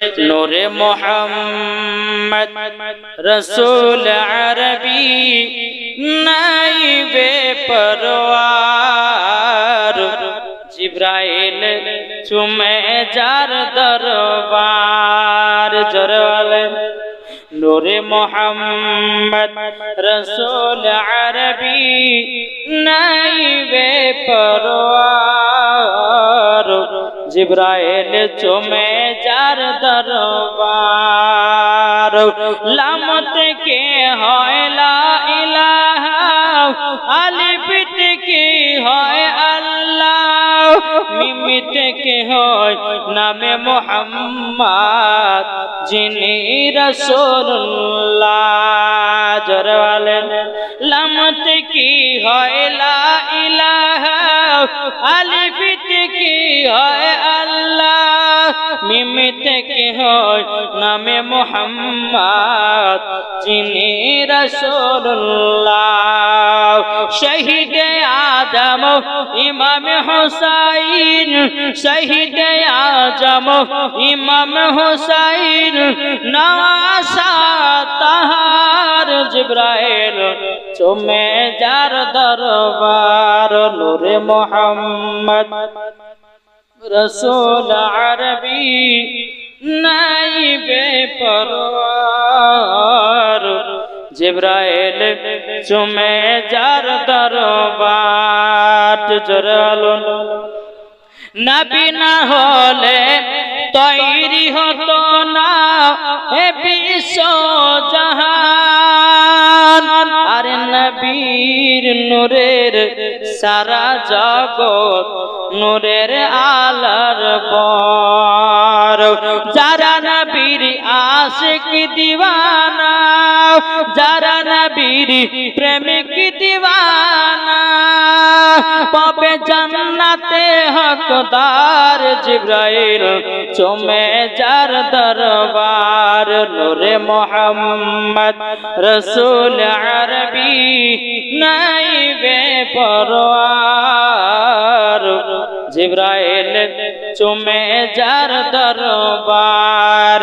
নূরে মোহাম্মদ রসুল আরবি নাইবে পরওয়ার। জিব্রাইল চুমে যার দরবার। জরওয়ালে নূরে মোহাম্মদ রসুল আরবি নাইবে পরওয়ার। জিব্রাইল চুমে যার দরবার। লাম থেকে হয় লা ইলাহা আলিফ থেকে হয় আল্লাহ মিম থেকে হয় নামে মোহাম্মদ, যিনি রসুল্লাহ জরওয়ালেন লাম থেকে হয় লা ইলাহা আলিফ থেকে হয় থেকে হয়? নামে মোহাম্মদ, যিনি রসুল্লাহ শহীদ আদম, ইমাম হুসাইন। শহীদ আজম, ইমাম হুসাইন। নওয়াসা, তাহার, জিব্রাইল। চুমে যার দরবার, নূরে মোহাম্মদ। রসুল আরবি। নাইবে পরওয়ার জিব্রাইল চুমে যার দরবার। জরালো নবী হলে তৈরি হতো না হে বিশ্ব জাহান। আরে নবীর নূরের সারা জগৎ নূরের আলার পর। আশিক দিওয়ানা যারা নবীর প্রেমিক দিওয়ানা পাবে জান্নাতে হকদার জিব্রাইল চুমে যার দরবার নূরে মোহাম্মদ রসুল আরবি নাইবে পরওয়ার জিব্রাইল চুমে যার দরবার